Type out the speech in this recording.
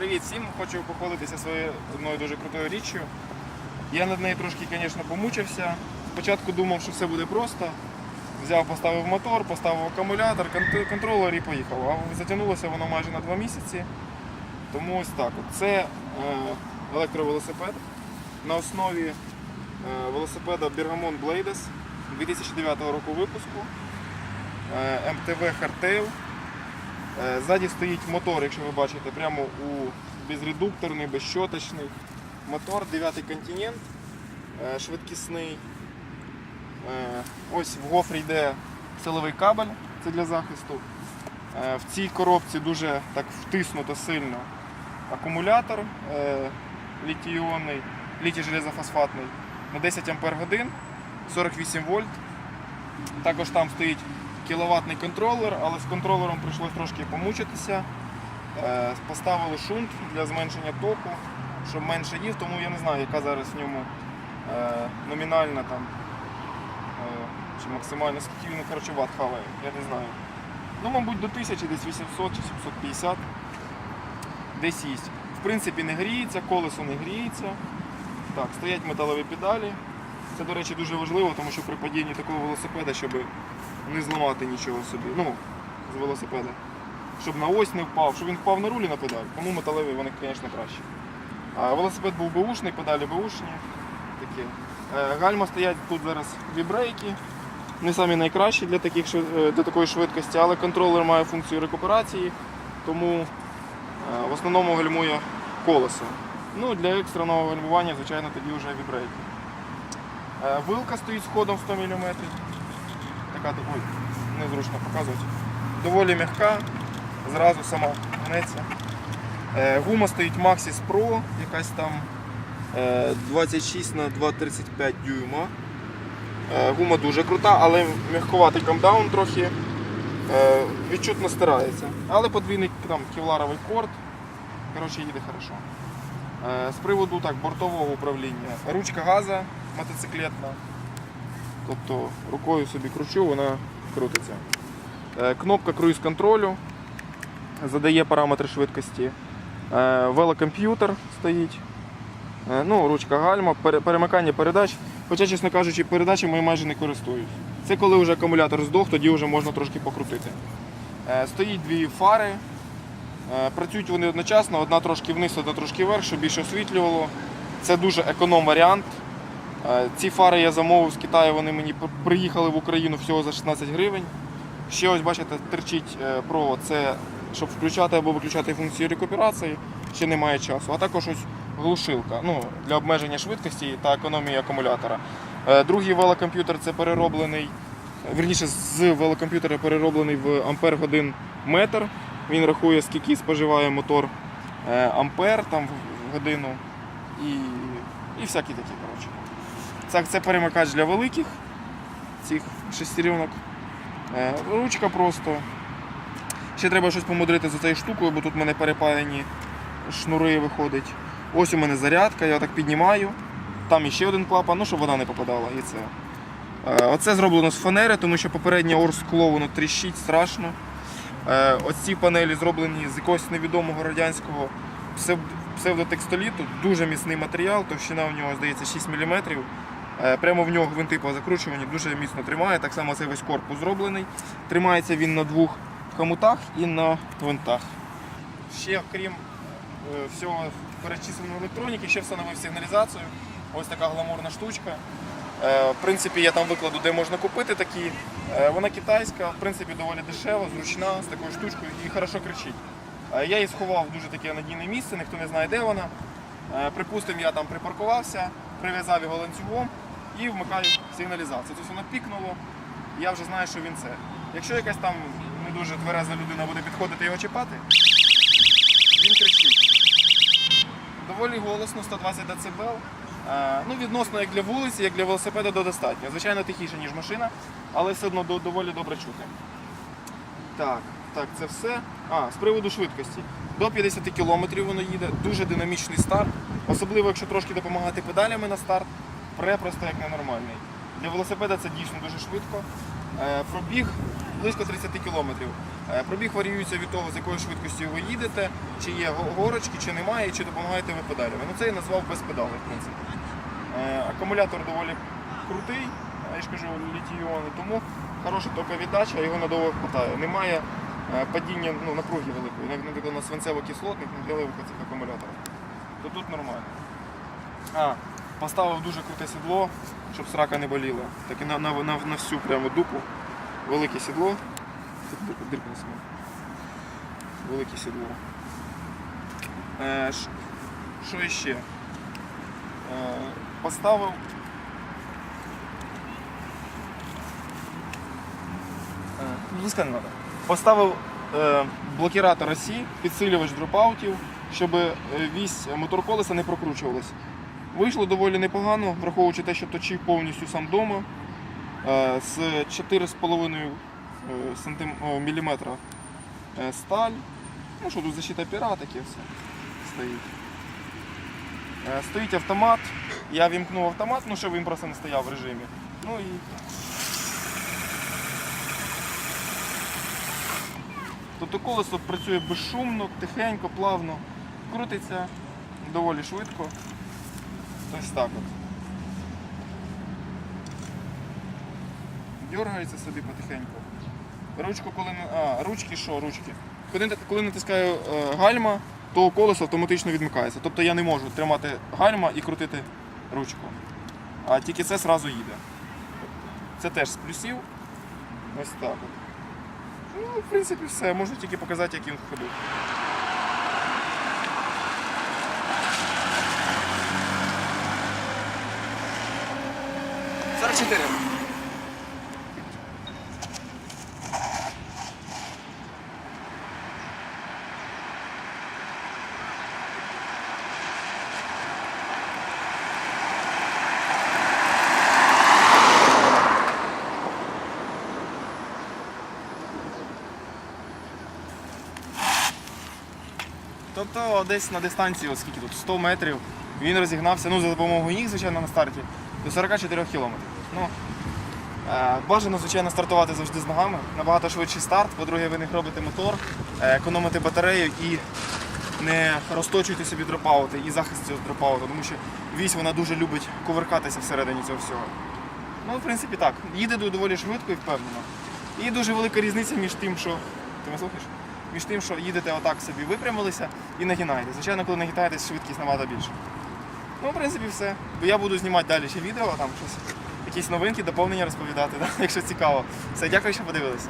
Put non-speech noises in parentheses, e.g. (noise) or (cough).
Привіт всім! Хочу похвалитися своєю одною дуже крутою річчю. Я над нею трошки, звісно, помучився. Спочатку думав, що все буде просто. Взяв, поставив мотор, поставив акумулятор, контролер і поїхав. А затягнулося воно майже на два місяці. Тому ось так. Це е, електровелосипед на основі е, велосипеда Bergamon Blades 2009 року випуску. Е, MTV Hardtail. Е, Ззаді стоїть мотор, якщо ви бачите, прямо у безредукторний, безщоточний. Мотор 9 континент, е, швидкісний. Е, Ось в гофрі йде силовий кабель, це для захисту. В цій коробці дуже так втиснуто сильно акумулятор літій-іонний, літій железофосфатний на 10 Ампер годин, 48 вольт. Також там стоїть кіловатний контролер, але з контролером прийшлось трошки помучитися. Е, Поставили шунт для зменшення току, щоб менше їв, тому я не знаю, яка зараз в ньому е, номінальна там е, чи максимальна, скільки він коротше, ват хаває, я не знаю. Ну, мабуть, до 1000, десь 800 чи 750 десь їсть. В принципі, не гріється, колесо не гріється. Так, стоять металеві педалі. Це, до речі, дуже важливо, тому що при падінні такого велосипеда, щоб не зламати нічого собі. Ну, з велосипеда. Щоб на ось не впав, щоб він впав на рулі на педаль, тому металеві вони, звісно, краще. А велосипед був беушний, педалі беушні. Такі. Е, Гальма стоять тут зараз вібрейки. Не самі найкращі для, таких, е, для такої швидкості, але контролер має функцію рекуперації, тому е, в основному гальмує колесо. Ну, для екстреного гальмування, звичайно, тоді вже вібрейки. Вилка стоїть з ходом 100 мм. Така ой, незручно показувати. Доволі м'яка, зразу сама гнеться. Е, Гума стоїть Maxis Pro, якась там е, 26 на 2,35 дюйма. Е, Гума дуже крута, але м'ягкуватий камдаун трохи е, відчутно стирається. Але подвійний там кевларовий корд. Коротше, їде хорошо. Е, З приводу так, бортового управління. Ручка газа мотоциклетна. Тобто рукою собі кручу, вона крутиться. Е, Кнопка круїз контролю задає параметри швидкості. Е, Велокомп'ютер стоїть. Е, Ну, ручка гальма, пере- перемикання передач. Хоча, чесно кажучи, передачами я майже не користуюсь. Це коли вже акумулятор здох, тоді вже можна трошки покрутити. Стоїть дві фари. Працюють вони одночасно, одна трошки вниз, одна трошки вверх, щоб більше освітлювало. Це дуже економ варіант. Е, Ці фари я замовив з Китаю, вони мені приїхали в Україну всього за 16 гривень. Ще ось бачите, терчить е, провод. Це щоб включати або виключати функцію рекуперації, ще немає часу. А також ось глушилка ну, для обмеження швидкості та економії акумулятора. Е, Другий велокомп'ютер це перероблений, е, вірніше з велокомп'ютера перероблений в ампер годин метр. Він рахує, скільки споживає мотор ампер там, в годину і, і всякі такі. Коротше. Це, це перемикач для великих цих шестеренок. Е, Ручка просто. Ще треба щось помудрити за цією штукою, бо тут в мене перепаяні шнури виходить. Ось у мене зарядка, я так піднімаю. Там іще один клапан, ну щоб вода не попадала. І це. Е, Оце зроблено з фанери, тому що попереднє орскло воно тріщить страшно. Е, Оці панелі зроблені з якогось невідомого радянського псевдотекстоліту. Дуже міцний матеріал, товщина в нього здається 6 мм. Прямо в нього гвинти по закручуванні дуже міцно тримає. Так само цей весь корпус зроблений. Тримається він на двох хомутах і на гвинтах. Ще крім е, всього перечисленої електроніки, ще встановив сигналізацію. Ось така гламурна штучка. Е, В принципі, я там викладу, де можна купити такі. Е, Вона китайська, в принципі, доволі дешева, зручна, з такою штучкою і хорошо кричить. Е, Я її сховав в дуже таке надійне місце, ніхто не знає, де вона. Е, Припустимо, я там припаркувався, прив'язав його ланцюгом і вмикаю сигналізацію. Тобто воно пікнуло, і я вже знаю, що він це. Якщо якась там не дуже твереза людина буде підходити його чіпати, він кричить. Доволі голосно, 120 дБ. Е, Ну, відносно як для вулиці, як для велосипеда, то достатньо. Звичайно, тихіше, ніж машина, але все одно доволі добре чути. Так, так, це все. А, з приводу швидкості. До 50 км воно їде, дуже динамічний старт. Особливо, якщо трошки допомагати педалями на старт, пре просто як ненормальний. Для велосипеда це дійсно дуже швидко. Е, Пробіг близько 30 кілометрів. Е, Пробіг варіюється від того, з якою швидкістю ви їдете, чи є горочки, чи немає, чи допомагаєте ви педалями. Ну це я назвав без педалей, в принципі. Е, Акумулятор доволі крутий, я ж кажу, літій-іонний, тому хороша токовіддача, його надовго хватає. Немає падіння ну, напруги великої, як, наприклад, на свинцево-кислотних для ливка цих акумуляторів. То тут нормально. А, поставив дуже круте сідло, щоб срака не боліла. Так і на, на, на, на всю прямо дупу. Велике сідло. На самому. Велике сідло. Е, що іще? Е, поставив. Е, ну, не. Поставив е, блокіратор осі, підсилювач дропаутів, щоб е, вісь мотор колеса не прокручувалась. Вийшло доволі непогано, враховуючи те, що точив повністю сам вдома. Е, з 4,5 е, міліметра е, сталь. Ну що тут защита пера, таке все стоїть. Стоїть автомат. Я вімкнув автомат, ну щоб він просто не стояв в режимі. Ну і Тобто колесо працює безшумно, тихенько, плавно, крутиться доволі швидко. Ось так от. Дергається собі потихеньку. Ручку, коли а, ручки що, ручки. Коли, коли натискаю е, гальма, то колесо автоматично відмикається. Тобто я не можу тримати гальма і крутити ручку. А тільки це одразу їде. Це теж з плюсів. Ось так от. Ну, в принципі, все. Можу тільки показати, як він ходив. Сорок чотири. Тобто десь на дистанції, от скільки тут, 100 метрів, він розігнався, ну за допомогою ніг, звичайно, на старті, до 44 кілометрів. Ну, е, бажано, звичайно, стартувати завжди з ногами. Набагато швидший старт. По-друге, ви не робите мотор, е, економите батарею і не розточуйте собі дропаути і захист цього дропауту, тому що вісь вона дуже любить кувиркатися всередині цього всього. Ну, в принципі, так. Їде доволі швидко і впевнено. І дуже велика різниця між тим, що. Ти мене слухаєш? Між тим, що їдете отак собі, випрямилися і нагинаєте. Звичайно, коли нагинаєтесь, швидкість набагато більше. Ну, в принципі, все. Бо я буду знімати далі ще відео, там щось, якісь новинки, доповнення розповідати, (laughs) да? якщо цікаво. Все, дякую, що подивилися.